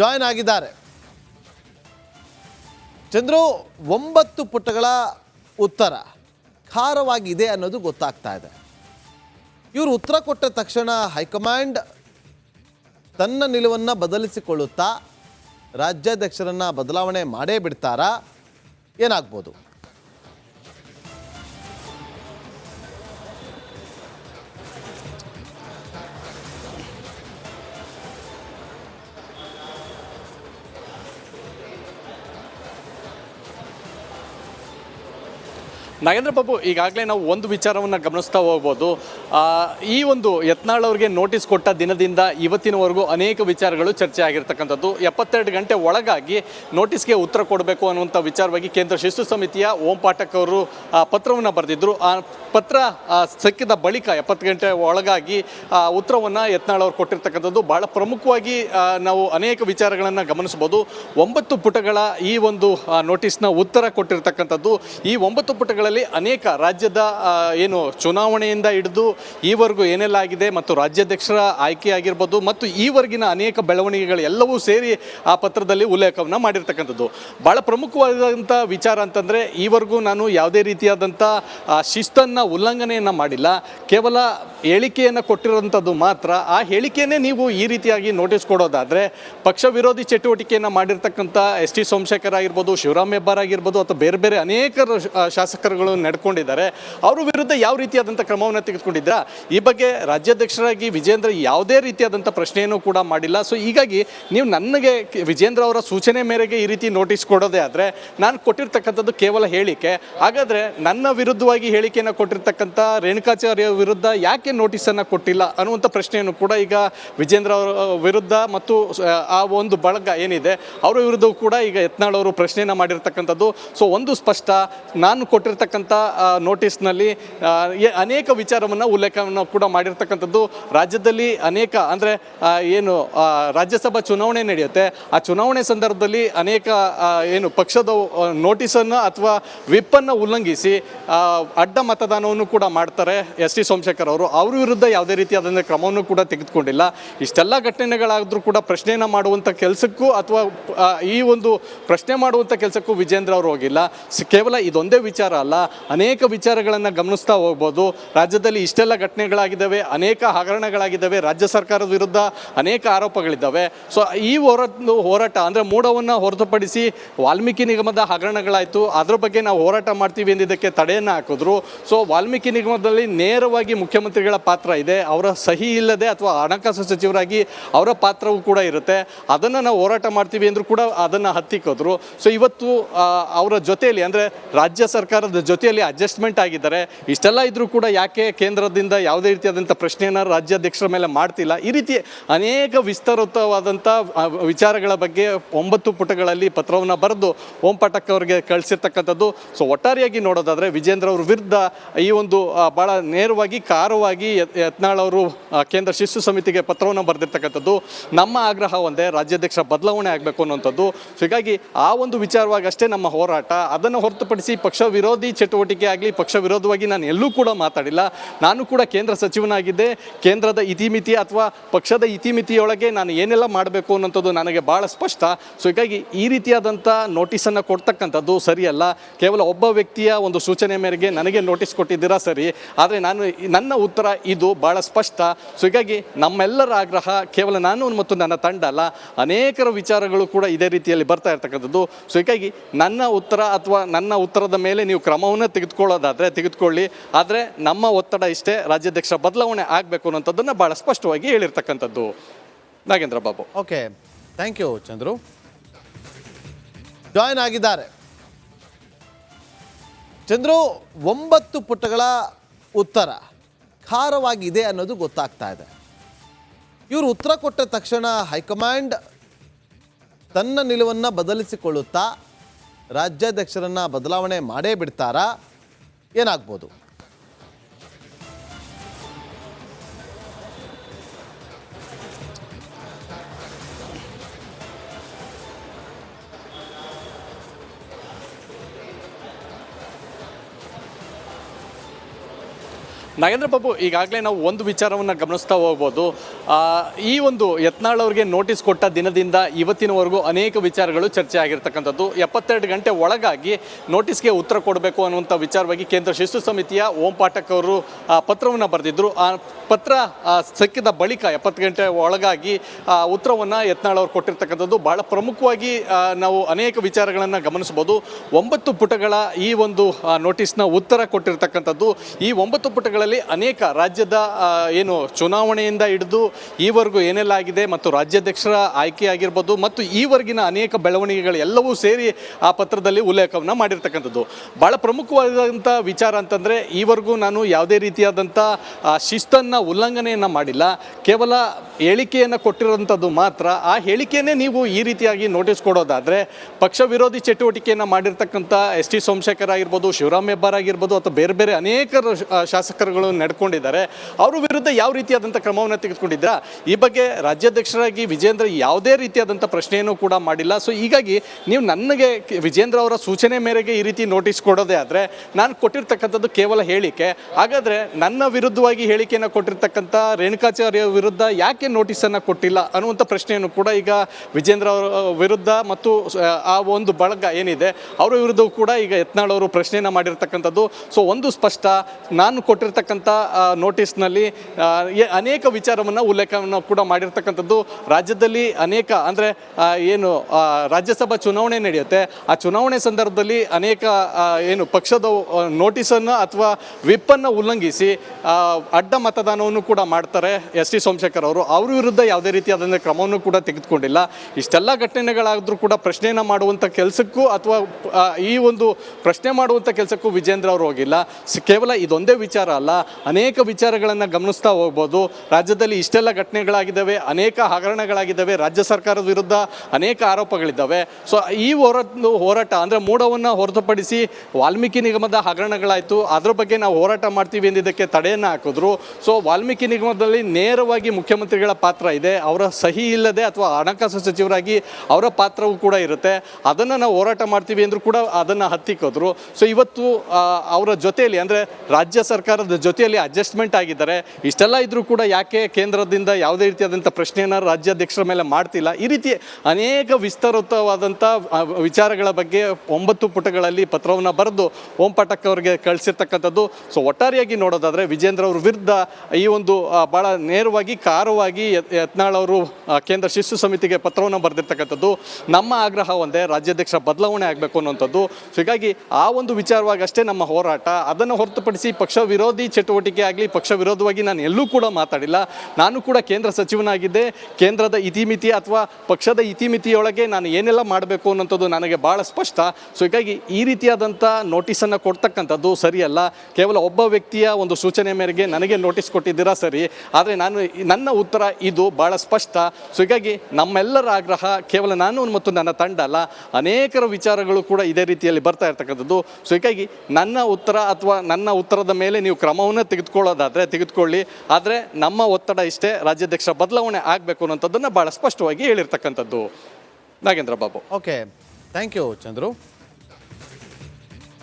Join ಆಗಿದ್ದಾರೆ. ಚಂದ್ರು, ಒಂಬತ್ತು ಪುಟಗಳ ಉತ್ತರ. ಖಾರವಾಗಿದೆ ಅನ್ನೋದು ಗೊತ್ತಾಗ್ತಾ ಇದೆ. ಇವರು ಉತ್ತರ ಕೊಟ್ಟ ತಕ್ಷಣ ಹೈಕಮಾಂಡ್ ತನ್ನ ನಿಲುವನ್ನು ಬದಲಿಸಿಕೊಳ್ಳುತ್ತಾ, ರಾಜ್ಯಾಧ್ಯಕ್ಷರನ್ನು ಬದಲಾವಣೆ ಮಾಡೇ ಬಿಡ್ತಾರಾ? ಏನಾಗ್ಬೋದು? ನಾಗೇಂದ್ರ ಬಾಬು ಈಗಾಗಲೇ ನಾವು ಒಂದು ವಿಚಾರವನ್ನು ಗಮನಿಸ್ತಾ ಹೋಗ್ಬೋದು. ಈ ಒಂದು ಯತ್ನಾಳ್ ಅವರಿಗೆ ನೋಟಿಸ್ ಕೊಟ್ಟ ದಿನದಿಂದ ಇವತ್ತಿನವರೆಗೂ ಅನೇಕ ವಿಚಾರಗಳು ಚರ್ಚೆ ಆಗಿರ್ತಕ್ಕಂಥದ್ದು ಎಪ್ಪತ್ತೆರಡು ಗಂಟೆ ಒಳಗಾಗಿ ನೋಟಿಸ್ಗೆ ಉತ್ತರ ಕೊಡಬೇಕು ಅನ್ನುವಂಥ ವಿಚಾರವಾಗಿ ಕೇಂದ್ರ ಶಿಸ್ತು ಸಮಿತಿಯ ಓಂ ಪಾಠಕ್ ಅವರು ಪತ್ರವನ್ನು ಬರೆದಿದ್ದರು ಆ ಪತ್ರ ಸಿಕ್ಕಿದ ಬಳಿಕ ಎಪ್ಪತ್ತು ಗಂಟೆ ಒಳಗಾಗಿ ಆ, ಉತ್ತರವನ್ನು ಯತ್ನಾಳ್ ಅವರು ಕೊಟ್ಟಿರ್ತಕ್ಕಂಥದ್ದು ಬಹಳ ಪ್ರಮುಖವಾಗಿ ನಾವು ಅನೇಕ ವಿಚಾರಗಳನ್ನು ಗಮನಿಸ್ಬೋದು ಒಂಬತ್ತು ಪುಟಗಳ ಈ ಒಂದು ನೋಟಿಸ್ನ ಉತ್ತರ ಕೊಟ್ಟಿರ್ತಕ್ಕಂಥದ್ದು. ಈ ಒಂಬತ್ತು ಪುಟಗಳಲ್ಲಿ ಅನೇಕ ರಾಜ್ಯದ ಏನು ಚುನಾವಣೆಯಿಂದ ಹಿಡಿದು ಈವರೆಗೂ ಏನೆಲ್ಲ ಆಗಿದೆ ಮತ್ತು ರಾಜ್ಯಾಧ್ಯಕ್ಷರ ಆಯ್ಕೆ ಆಗಿರ್ಬೋದು ಮತ್ತು ಈವರೆಗಿನ ಅನೇಕ ಬೆಳವಣಿಗೆಗಳು ಎಲ್ಲವೂ ಸೇರಿ ಆ ಪತ್ರದಲ್ಲಿ ಉಲ್ಲೇಖವನ್ನು ಮಾಡಿರ್ತಕ್ಕಂಥದ್ದು. ಭಾಳ ಪ್ರಮುಖವಾದಂಥ ವಿಚಾರ ಅಂತಂದರೆ ಈವರೆಗೂ ನಾನು ಯಾವುದೇ ರೀತಿಯಾದಂಥ ಶಿಸ್ತನ್ನು ಉಲ್ಲಂಘನೆಯನ್ನು ಮಾಡಿಲ್ಲ. ಕೇವಲ ಹೇಳಿಕೆಯನ್ನು ಕೊಟ್ಟಿರೋಂಥದ್ದು ಮಾತ್ರ. ಆ ಹೇಳಿಕೆಯೇ ನೀವು ಈ ರೀತಿಯಾಗಿ ನೋಟಿಸ್ ಕೊಡೋದಾದರೆ ಪಕ್ಷ ವಿರೋಧಿ ಚಟುವಟಿಕೆಯನ್ನು ಮಾಡಿರ್ತಕ್ಕಂಥ ಎಸ್ ಟಿ ಸೋಮಶೇಖರ್ ಆಗಿರ್ಬೋದು, ಶಿವರಾಮ್ ಹೆಬ್ಬಾರ್ ಆಗಿರ್ಬೋದು ಅಥವಾ ಬೇರೆ ಬೇರೆ ಅನೇಕ ಶಾಸಕರುಗಳು ನಡ್ಕೊಂಡಿದ್ದಾರೆ, ಅವರ ವಿರುದ್ಧ ಯಾವ ರೀತಿಯಾದಂಥ ಕ್ರಮವನ್ನು ತೆಗೆದುಕೊಂಡಿದ್ದೀರಾ? ಈ ಬಗ್ಗೆ ರಾಜ್ಯಾಧ್ಯಕ್ಷರಾಗಿ ವಿಜೇಂದ್ರ ಯಾವುದೇ ರೀತಿಯಾದಂಥ ಪ್ರಶ್ನೆಯನ್ನು ಕೂಡ ಮಾಡಿಲ್ಲ. ಸೊ ಹೀಗಾಗಿ ನೀವು ನನಗೆ ವಿಜೇಂದ್ರ ಅವರ ಸೂಚನೆ ಮೇರೆಗೆ ಈ ರೀತಿ ನೋಟಿಸ್ ಕೊಡೋದೇ ಆದರೆ, ನಾನು ಕೊಟ್ಟಿರ್ತಕ್ಕಂಥದ್ದು ಕೇವಲ ಹೇಳಿಕೆ. ಹಾಗಾದರೆ ನನ್ನ ವಿರುದ್ಧವಾಗಿ ಹೇಳಿಕೆಯನ್ನು ಕೊಟ್ಟಿರ್ತಕ್ಕಂಥ ರೇಣುಕಾಚಾರ್ಯ ವಿರುದ್ಧ ಯಾಕೆ ನೋಟಿಸನ್ನು ಕೊಟ್ಟಿಲ್ಲ ಅನ್ನುವಂಥ ಪ್ರಶ್ನೆಯನ್ನು ಕೂಡ ಈಗ ವಿಜೇಂದ್ರ ಅವರ ವಿರುದ್ಧ ಮತ್ತು, ಆ ಒಂದು ಬಳಗ ಏನಿದೆ, ಅವರ ವಿರುದ್ಧವೂ ಕೂಡ ಈಗ ಯತ್ನಾಳ್ ಅವರು ಪ್ರಶ್ನೆಯನ್ನು ಮಾಡಿರ್ತಕ್ಕಂಥದ್ದು. ಸೊ ಒಂದು ಸ್ಪಷ್ಟ, ನಾನು ಕೊಟ್ಟಿರ್ತಕ್ಕಂಥ ಆ, ನೋಟಿಸ್ನಲ್ಲಿ ಅನೇಕ ವಿಚಾರವನ್ನು ಉಲ್ಲೇಖವನ್ನು ಕೂಡ ಮಾಡಿರ್ತಕ್ಕಂಥದ್ದು ರಾಜ್ಯದಲ್ಲಿ ಅನೇಕ ಅಂದರೆ ಏನು ರಾಜ್ಯಸಭಾ ಚುನಾವಣೆ ನಡೆಯುತ್ತೆ. ಆ ಚುನಾವಣೆ ಸಂದರ್ಭದಲ್ಲಿ ಅನೇಕ ಏನು ಪಕ್ಷದ ನೋಟಿಸನ್ನು ಅಥವಾ ವಿಪ್ಪನ್ನು ಉಲ್ಲಂಘಿಸಿ ಅಡ್ಡ ಮತದಾನವನ್ನು ಕೂಡ ಮಾಡ್ತಾರೆ ಎಸ್ ಟಿ ಸೋಮಶೇಖರ್ ಅವರು. ಅವ್ರ ವಿರುದ್ಧ ಯಾವುದೇ ರೀತಿಯಾದಂಥ ಕ್ರಮವನ್ನು ಕೂಡ ತೆಗೆದುಕೊಂಡಿಲ್ಲ. ಇಷ್ಟೆಲ್ಲ ಘಟನೆಗಳಾದರೂ ಕೂಡ ಪ್ರಶ್ನೆಯನ್ನು ಮಾಡುವಂಥ ಕೆಲಸಕ್ಕೂ ಅಥವಾ ಈ ಒಂದು ಪ್ರಶ್ನೆ ಮಾಡುವಂಥ ಕೆಲಸಕ್ಕೂ ವಿಜೇಂದ್ರ ಅವರು ಹೋಗಿಲ್ಲ. ಕೇವಲ ಇದೊಂದೇ ವಿಚಾರ ಅಲ್ಲ. ಅನೇಕ ವಿಚಾರಗಳನ್ನು ಗಮನಿಸ್ತಾ ಹೋಗ್ಬೋದು. ರಾಜ್ಯದಲ್ಲಿ ಇಷ್ಟೆಲ್ಲ ಘಟನೆಗಳಾಗಿದ್ದಾವೆ, ಅನೇಕ ಹಗರಣಗಳಾಗಿದ್ದಾವೆ, ರಾಜ್ಯ ಸರ್ಕಾರದ ವಿರುದ್ಧ ಅನೇಕ ಆರೋಪಗಳಿದ್ದಾವೆ. ಸೊ ಈ ಹೋರಾಟ ಹೋರಾಟ ಅಂದರೆ ಮೂಡವನ್ನು ಹೊರತುಪಡಿಸಿ ವಾಲ್ಮೀಕಿ ನಿಗಮದ ಹಗರಣಗಳಾಯಿತು. ಅದರ ಬಗ್ಗೆ ನಾವು ಹೋರಾಟ ಮಾಡ್ತೀವಿ ಎಂದಿದ್ದಕ್ಕೆ ತಡೆಯನ್ನು ಹಾಕಿದ್ರು. ಸೊ ವಾಲ್ಮೀಕಿ ನಿಗಮದಲ್ಲಿ ನೇರವಾಗಿ ಮುಖ್ಯಮಂತ್ರಿಗಳ ಪಾತ್ರ ಇದೆ. ಅವರ ಸಹಿ ಇಲ್ಲದೆ ಅಥವಾ ಹಣಕಾಸು ಸಚಿವರಾಗಿ ಅವರ ಪಾತ್ರವೂ ಕೂಡ ಇರುತ್ತೆ. ಅದನ್ನು ನಾವು ಹೋರಾಟ ಮಾಡ್ತೀವಿ ಅಂದರೂ ಕೂಡ ಅದನ್ನು ಹತ್ತಿಕ್ಕೋದ್ರು. ಸೊ ಇವತ್ತು ಅವರ ಜೊತೆಯಲ್ಲಿ ಅಂದರೆ ರಾಜ್ಯ ಸರ್ಕಾರದ ಜೊತೆಯಲ್ಲಿ ಅಡ್ಜಸ್ಟ್ಮೆಂಟ್ ಆಗಿದ್ದಾರೆ. ಇಷ್ಟೆಲ್ಲ ಇದ್ರೂ ಕೂಡ ಯಾಕೆ ಕೇಂದ್ರದಿಂದ ಯಾವುದೇ ರೀತಿಯಾದಂಥ ಪ್ರಶ್ನೆಯನ್ನು ರಾಜ್ಯಾಧ್ಯಕ್ಷರ ಮೇಲೆ ಮಾಡ್ತಿಲ್ಲ? ಈ ರೀತಿ ಅನೇಕ ವಿಸ್ತೃತವಾದಂಥ ವಿಚಾರಗಳ ಬಗ್ಗೆ ಒಂಬತ್ತು ಪುಟಗಳಲ್ಲಿ ಪತ್ರವನ್ನು ಬರೆದು ಓಂ ಪಾಠಕ್ ಅವರಿಗೆ ಕಳಿಸಿರ್ತಕ್ಕಂಥದ್ದು. ಸೊ ಒಟ್ಟಾರೆಯಾಗಿ ನೋಡೋದಾದರೆ ವಿಜೇಂದ್ರ ಅವ್ರ ವಿರುದ್ಧ ಈ ಒಂದು ಭಾಳ ನೇರವಾಗಿ ಕಾರವಾಗಿ ಯತ್- ಯತ್ನಾಳ್ ಅವರು ಕೇಂದ್ರ ಶಿಸ್ತು ಸಮಿತಿಗೆ ಪತ್ರವನ್ನು ಬರೆದಿರ್ತಕ್ಕಂಥದ್ದು. ನಮ್ಮ ಆಗ್ರಹ ಒಂದೇ ರಾಜ್ಯಾಧ್ಯಕ್ಷ ಬದಲಾವಣೆ ಆಗಬೇಕು ಅನ್ನುವಂಥದ್ದು. ಸೊ ಹೀಗಾಗಿ ಆ ಒಂದು ವಿಚಾರವಾಗಿ ಅಷ್ಟೇ ನಮ್ಮ ಹೋರಾಟ. ಅದನ್ನು ಹೊರತುಪಡಿಸಿ ಪಕ್ಷ ವಿರೋಧಿ ಚಟುವಟಿಕೆ ಆಗಲಿ, ಪಕ್ಷ ವಿರೋಧವಾಗಿ ನಾನು ಎಲ್ಲೂ ಕೂಡ ಮಾತಾಡಿಲ್ಲ. ನಾನು ಕೂಡ ಕೇಂದ್ರ ಸಚಿವನಾಗಿದ್ದೆ. ಕೇಂದ್ರದ ಇತಿಮಿತಿ ಅಥವಾ ಪಕ್ಷದ ಇತಿಮಿತಿಯೊಳಗೆ ನಾನು ಏನೆಲ್ಲ ಮಾಡಬೇಕು ಅನ್ನೋಂಥದ್ದು ನನಗೆ ಭಾಳ ಸ್ಪಷ್ಟ. ಸೊ ಹೀಗಾಗಿ ಈ ರೀತಿಯಾದಂಥ ನೋಟಿಸನ್ನು ಕೊಡ್ತಕ್ಕಂಥದ್ದು ಸರಿಯಲ್ಲ. ಕೇವಲ ಒಬ್ಬ ವ್ಯಕ್ತಿಯ ಒಂದು ಸೂಚನೆ ಮೇರೆಗೆ ನನಗೆ ನೋಟಿಸ್ ಕೊಟ್ಟಿದ್ದೀರಾ ಸರಿ. ಆದರೆ ನಾನು ನನ್ನ ಉತ್ತರ ಇದು ಭಾಳ ಸ್ಪಷ್ಟ. ಸೊ ಹೀಗಾಗಿ ನಮ್ಮೆಲ್ಲರ ಆಗ್ರಹ, ಕೇವಲ ನಾನು ಮತ್ತು ನನ್ನ ತಂಡ ಅಲ್ಲ, ಅನೇಕರ ವಿಚಾರಗಳು ಕೂಡ ಇದೇ ರೀತಿಯಲ್ಲಿ ಬರ್ತಾ ಇರ್ತಕ್ಕಂಥದ್ದು. ಸೊ ಹೀಗಾಗಿ ನನ್ನ ಉತ್ತರ ಅಥವಾ ನನ್ನ ಉತ್ತರದ ಮೇಲೆ ನೀವು ಕ್ರಮವನ್ನು ತೆಗೆದುಕೊಳ್ಳೋದಾದರೆ, ತೆಗೆದುಕೊಳ್ಳಿ. ಆದರೆ ನಮ್ಮ ಒತ್ತಡ ಇಷ್ಟೇ ರಾಜ್ಯಾಧ್ಯಕ್ಷ ಬದಲಾವಣೆ ಆಗಬೇಕು ಅನ್ನೋಂಥದ್ದನ್ನು ಭಾಳ ಸ್ಪಷ್ಟವಾಗಿ ಹೇಳಿರ್ತಕ್ಕಂಥದ್ದು. Nagendra Babu. Okay thank you Chandru. Join ಆಗಿದ್ದಾರೆ. ಚಂದ್ರು, ಒಂಬತ್ತು ಪುಟಗಳ ಉತ್ತರ. ಖಾರವಾಗಿದೆ ಅನ್ನೋದು ಗೊತ್ತಾಗ್ತಾ ಇದೆ. ಇವರು ಉತ್ತರ ಕೊಟ್ಟ ತಕ್ಷಣ ಹೈಕಮಾಂಡ್ ತನ್ನ ನಿಲುವನ್ನು ಬದಲಿಸಿಕೊಳ್ಳುತ್ತಾ ರಾಜ್ಯಾಧ್ಯಕ್ಷರನ್ನ ಬದಲಾವಣೆ ಮಾಡೇ ಬಿಡ್ತಾರಾ? ಏನಾಗ್ಬೋದು? ನಾಗೇಂದ್ರ ಬಾಬು, ಈಗಾಗಲೇ ನಾವು ಒಂದು ವಿಚಾರವನ್ನು ಗಮನಿಸ್ತಾ ಹೋಗ್ಬೋದು. ಈ ಒಂದು ಯತ್ನಾಳ್ ಅವರಿಗೆ ನೋಟಿಸ್ ಕೊಟ್ಟ ದಿನದಿಂದ ಇವತ್ತಿನವರೆಗೂ ಅನೇಕ ವಿಚಾರಗಳು ಚರ್ಚೆ ಆಗಿರ್ತಕ್ಕಂಥದ್ದು. ಎಪ್ಪತ್ತೆರಡು ಗಂಟೆ ಒಳಗಾಗಿ ನೋಟಿಸ್ಗೆ ಉತ್ತರ ಕೊಡಬೇಕು ಅನ್ನುವಂಥ ವಿಚಾರವಾಗಿ ಕೇಂದ್ರ ಶಿಸ್ತು ಸಮಿತಿಯ ಓಂ ಪಾಠಕ್ ಅವರು ಪತ್ರವನ್ನು ಬರೆದಿದ್ದರು ಆ, ಪತ್ರ ಸಿಕ್ಕಿದ ಬಳಿಕ ಎಪ್ಪತ್ತು ಗಂಟೆ ಒಳಗಾಗಿ ಉತ್ತರವನ್ನು ಯತ್ನಾಳ್ ಅವರು ಕೊಟ್ಟಿರ್ತಕ್ಕಂಥದ್ದು. ಬಹಳ ಪ್ರಮುಖವಾಗಿ ನಾವು ಅನೇಕ ವಿಚಾರಗಳನ್ನು ಗಮನಿಸ್ಬೋದು ಒಂಬತ್ತು ಪುಟಗಳ ಈ ಒಂದು ನೋಟಿಸ್ನ ಉತ್ತರ ಕೊಟ್ಟಿರ್ತಕ್ಕಂಥದ್ದು. ಈ ಒಂಬತ್ತು ಪುಟಗಳಲ್ಲಿ ಅನೇಕ ರಾಜ್ಯದ ಏನು ಚುನಾವಣೆಯಿಂದ ಹಿಡಿದು ಈವರೆಗೂ ಏನೆಲ್ಲ ಆಗಿದೆ ಮತ್ತು ರಾಜ್ಯಾಧ್ಯಕ್ಷರ ಆಯ್ಕೆ ಆಗಿರ್ಬೋದು ಮತ್ತು ಈವರೆಗಿನ ಅನೇಕ ಬೆಳವಣಿಗೆಗಳು ಎಲ್ಲವೂ ಸೇರಿ ಆ ಪತ್ರದಲ್ಲಿ ಉಲ್ಲೇಖವನ್ನು ಮಾಡಿರ್ತಕ್ಕಂಥದ್ದು. ಭಾಳ ಪ್ರಮುಖವಾದಂಥ ವಿಚಾರ ಅಂತಂದರೆ ಈವರೆಗೂ ನಾನು ಯಾವುದೇ ರೀತಿಯಾದಂಥ ಶಿಸ್ತನ್ನು ಉಲ್ಲಂಘನೆಯನ್ನು ಮಾಡಿಲ್ಲ. ಕೇವಲ ಹೇಳಿಕೆಯನ್ನು ಕೊಟ್ಟಿರೋಂಥದ್ದು ಮಾತ್ರ. ಆ ಹೇಳಿಕೆಯೇ ನೀವು ಈ ರೀತಿಯಾಗಿ ನೋಟಿಸ್ ಕೊಡೋದಾದರೆ ಪಕ್ಷ ವಿರೋಧಿ ಚಟುವಟಿಕೆಯನ್ನು ಮಾಡಿರ್ತಕ್ಕಂಥ ಎಸ್ ಟಿ ಸೋಮಶೇಖರ್ ಆಗಿರ್ಬೋದು, ಶಿವರಾಮ್ ಹೆಬ್ಬಾರ್ ಆಗಿರ್ಬೋದು ಅಥವಾ ಬೇರೆ ಬೇರೆ ಅನೇಕ ಶಾಸಕರುಗಳು ನಡ್ಕೊಂಡಿದ್ದಾರೆ. ಅವರ ವಿರುದ್ಧ ಯಾವ ರೀತಿಯಾದಂಥ ಕ್ರಮವನ್ನು ತೆಗೆದುಕೊಂಡಿದ್ದ ಈ ಬಗ್ಗೆ ರಾಜ್ಯಾಧ್ಯಕ್ಷರಾಗಿ ವಿಜೇಂದ್ರ ಯಾವುದೇ ರೀತಿಯಾದಂಥ ಪ್ರಶ್ನೆಯನ್ನು ಕೂಡ ಮಾಡಿಲ್ಲ. ಸೊ ಹೀಗಾಗಿ ನೀವು ನನಗೆ ವಿಜೇಂದ್ರ ಅವರ ಸೂಚನೆ ಮೇರೆಗೆ ಈ ರೀತಿ ನೋಟಿಸ್ ಕೊಡೋದೇ ಆದರೆ ನಾನು ಕೊಟ್ಟಿರ್ತಕ್ಕಂಥದ್ದು ಕೇವಲ ಹೇಳಿಕೆ. ಹಾಗಾದರೆ ನನ್ನ ವಿರುದ್ಧವಾಗಿ ಹೇಳಿಕೆಯನ್ನು ಕೊಟ್ಟಿರ್ತಕ್ಕಂಥ ರೇಣುಕಾಚಾರ್ಯ ವಿರುದ್ಧ ಯಾಕೆ ನೋಟಿಸನ್ನು ಕೊಟ್ಟಿಲ್ಲ ಅನ್ನುವಂಥ ಪ್ರಶ್ನೆಯನ್ನು ಕೂಡ ಈಗ ವಿಜೇಂದ್ರ ಅವರ ವಿರುದ್ಧ ಮತ್ತು, ಆ ಒಂದು ಬಳಗ ಏನಿದೆ, ಅವರ ವಿರುದ್ಧವೂ ಕೂಡ ಈಗ ಯತ್ನಾಳ್ ಅವರು ಪ್ರಶ್ನೆಯನ್ನು ಮಾಡಿರ್ತಕ್ಕಂಥದ್ದು. ಸೊ ಒಂದು ಸ್ಪಷ್ಟ, ನಾನು ಕೊಟ್ಟಿರ್ತಕ್ಕಂಥ ಆ, ನೋಟಿಸ್ನಲ್ಲಿ ಅನೇಕ ವಿಚಾರವನ್ನು ಉಲ್ಲೇಖವನ್ನು ಕೂಡ ಮಾಡಿರ್ತಕ್ಕಂಥದ್ದು ರಾಜ್ಯದಲ್ಲಿ ಅನೇಕ ಅಂದರೆ ಏನು ರಾಜ್ಯಸಭಾ ಚುನಾವಣೆ ನಡೆಯುತ್ತೆ. ಆ ಚುನಾವಣೆ ಸಂದರ್ಭದಲ್ಲಿ ಅನೇಕ ಏನು ಪಕ್ಷದ ನೋಟಿಸನ್ನು ಅಥವಾ ವಿಪ್ಪನ್ನು ಉಲ್ಲಂಘಿಸಿ ಅಡ್ಡ ಮತದಾನವನ್ನು ಕೂಡ ಮಾಡ್ತಾರೆ ಎಸ್ ಟಿ ಸೋಮಶೇಖರ್ ಅವರು. ಅವ್ರ ವಿರುದ್ಧ ಯಾವುದೇ ರೀತಿಯಾದಂಥ ಕ್ರಮವನ್ನು ಕೂಡ ತೆಗೆದುಕೊಂಡಿಲ್ಲ. ಇಷ್ಟೆಲ್ಲ ಘಟನೆಗಳಾದರೂ ಕೂಡ ಪ್ರಶ್ನೆಯನ್ನು ಮಾಡುವಂಥ ಕೆಲಸಕ್ಕೂ ಅಥವಾ ಈ ಒಂದು ಪ್ರಶ್ನೆ ಮಾಡುವಂಥ ಕೆಲಸಕ್ಕೂ ವಿಜೇಂದ್ರ ಅವರು ಹೋಗಿಲ್ಲ. ಕೇವಲ ಇದೊಂದೇ ವಿಚಾರ ಅಲ್ಲ. ಅನೇಕ ವಿಚಾರಗಳನ್ನು ಗಮನಿಸ್ತಾ ಹೋಗ್ಬೋದು. ರಾಜ್ಯದಲ್ಲಿ ಇಷ್ಟೆಲ್ಲ ಘಟನೆಗಳಾಗಿದ್ದಾವೆ, ಅನೇಕ ಹಗರಣಗಳಾಗಿದ್ದಾವೆ, ರಾಜ್ಯ ಸರ್ಕಾರದ ವಿರುದ್ಧ ಅನೇಕ ಆರೋಪಗಳಿದ್ದಾವೆ. ಸೊ ಈ ಹೋರಾಟ ಹೋರಾಟ ಅಂದರೆ ಮೂಡವನ್ನು ಹೊರತುಪಡಿಸಿ ವಾಲ್ಮೀಕಿ ನಿಗಮದ ಹಗರಣಗಳಾಯಿತು. ಅದರ ಬಗ್ಗೆ ನಾವು ಹೋರಾಟ ಮಾಡ್ತೀವಿ ಎಂದಿದ್ದಕ್ಕೆ ತಡೆಯನ್ನು ಹಾಕಿದ್ರು. ಸೊ ವಾಲ್ಮೀಕಿ ನಿಗಮದಲ್ಲಿ ನೇರವಾಗಿ ಮುಖ್ಯಮಂತ್ರಿಗಳ ಪಾತ್ರ ಇದೆ. ಅವರ ಸಹಿ ಇಲ್ಲದೆ ಅಥವಾ ಹಣಕಾಸು ಸಚಿವರಾಗಿ ಅವರ ಪಾತ್ರವೂ ಕೂಡ ಇರುತ್ತೆ. ಅದನ್ನು ನಾವು ಹೋರಾಟ ಮಾಡ್ತೀವಿ ಅಂದರೂ ಕೂಡ ಅದನ್ನು ಹತ್ತಿಕ್ಕೋದ್ರು. ಸೊ ಇವತ್ತು ಅವರ ಜೊತೆಯಲ್ಲಿ ಅಂದರೆ ರಾಜ್ಯ ಸರ್ಕಾರದ ಜೊತೆಯಲ್ಲಿ ಅಡ್ಜಸ್ಟ್ಮೆಂಟ್ ಆಗಿದ್ದಾರೆ. ಇಷ್ಟೆಲ್ಲ ಇದ್ರೂ ಕೂಡ ಯಾಕೆ ಕೇಂದ್ರದಿಂದ ಯಾವುದೇ ರೀತಿಯಾದಂಥ ಪ್ರಶ್ನೆಯನ್ನು ರಾಜ್ಯಾಧ್ಯಕ್ಷರ ಮೇಲೆ ಮಾಡ್ತಿಲ್ಲ? ಈ ರೀತಿ ಅನೇಕ ವಿಸ್ತೃತವಾದಂಥ ವಿಚಾರಗಳ ಬಗ್ಗೆ ಒಂಬತ್ತು ಪುಟಗಳಲ್ಲಿ ಪತ್ರವನ್ನು ಬರೆದು ಓಂ ಪಾಠಕ್ ಅವರಿಗೆ ಕಳಿಸಿರ್ತಕ್ಕಂಥದ್ದು. ಸೊ ಒಟ್ಟಾರೆಯಾಗಿ ನೋಡೋದಾದರೆ ವಿಜೇಂದ್ರ ಅವ್ರ ವಿರುದ್ಧ ಈ ಒಂದು ಭಾಳ ನೇರವಾಗಿ ಕಾರವಾಗಿ ಯತ್- ಯತ್ನಾಳ್ ಅವರು ಕೇಂದ್ರ ಶಿಸ್ತು ಸಮಿತಿಗೆ ಪತ್ರವನ್ನು ಬರೆದಿರ್ತಕ್ಕಂಥದ್ದು. ನಮ್ಮ ಆಗ್ರಹ ಒಂದೇ ರಾಜ್ಯಾಧ್ಯಕ್ಷ ಬದಲಾವಣೆ ಆಗಬೇಕು ಅನ್ನೋಂಥದ್ದು. ಸೊ ಹೀಗಾಗಿ ಆ ಒಂದು ವಿಚಾರವಾಗಿ ಅಷ್ಟೇ ನಮ್ಮ ಹೋರಾಟ. ಅದನ್ನು ಹೊರತುಪಡಿಸಿ ಪಕ್ಷ ವಿರೋಧಿ ಚಟುವಟಿಕೆ ಆಗಲಿ, ಪಕ್ಷ ವಿರೋಧವಾಗಿ ನಾನು ಎಲ್ಲೂ ಕೂಡ ಮಾತಾಡಿಲ್ಲ. ನಾನು ಕೂಡ ಕೇಂದ್ರ ಸಚಿವನಾಗಿದ್ದೆ. ಕೇಂದ್ರದ ಇತಿಮಿತಿ ಅಥವಾ ಪಕ್ಷದ ಇತಿಮಿತಿಯೊಳಗೆ ನಾನು ಏನೆಲ್ಲ ಮಾಡಬೇಕು ಅನ್ನೋಂಥದ್ದು ನನಗೆ ಭಾಳ ಸ್ಪಷ್ಟ. ಸೊ ಹೀಗಾಗಿ ಈ ರೀತಿಯಾದಂಥ ನೋಟಿಸನ್ನು ಕೊಡ್ತಕ್ಕಂಥದ್ದು ಸರಿಯಲ್ಲ. ಕೇವಲ ಒಬ್ಬ ವ್ಯಕ್ತಿಯ ಒಂದು ಸೂಚನೆ ಮೇರೆಗೆ ನನಗೆ ನೋಟಿಸ್ ಕೊಟ್ಟಿದ್ದೀರಾ ಸರಿ. ಆದರೆ ನಾನು ನನ್ನ ಉತ್ತರ ಇದು ಭಾಳ ಸ್ಪಷ್ಟ. ಸೊ ಹೀಗಾಗಿ ನಮ್ಮೆಲ್ಲರ ಆಗ್ರಹ, ಕೇವಲ ನಾನು ಮತ್ತು ನನ್ನ ತಂಡ ಅಲ್ಲ, ಅನೇಕರ ವಿಚಾರಗಳು ಕೂಡ ಇದೇ ರೀತಿಯಲ್ಲಿ ಬರ್ತಾ ಇರ್ತಕ್ಕಂಥದ್ದು. ಸೊ ಹೀಗಾಗಿ ನನ್ನ ಉತ್ತರ ಅಥವಾ ನನ್ನ ಉತ್ತರದ ಮೇಲೆ ನೀವು ಕ್ರಮವನ್ನು ತೆಗೆದುಕೊಳ್ಳೋದಾದರೆ, ತೆಗೆದುಕೊಳ್ಳಿ. ಆದರೆ ನಮ್ಮ ಒತ್ತಡ ಇಷ್ಟೇ ರಾಜ್ಯಾಧ್ಯಕ್ಷ ಬದಲಾವಣೆ ಆಗಬೇಕು ಅನ್ನೋಂಥದ್ದನ್ನು ಭಾಳ ಸ್ಪಷ್ಟವಾಗಿ ಹೇಳಿರ್ತಕ್ಕಂಥದ್ದು. Nagendra Babu. Okay. Thank you Chandru.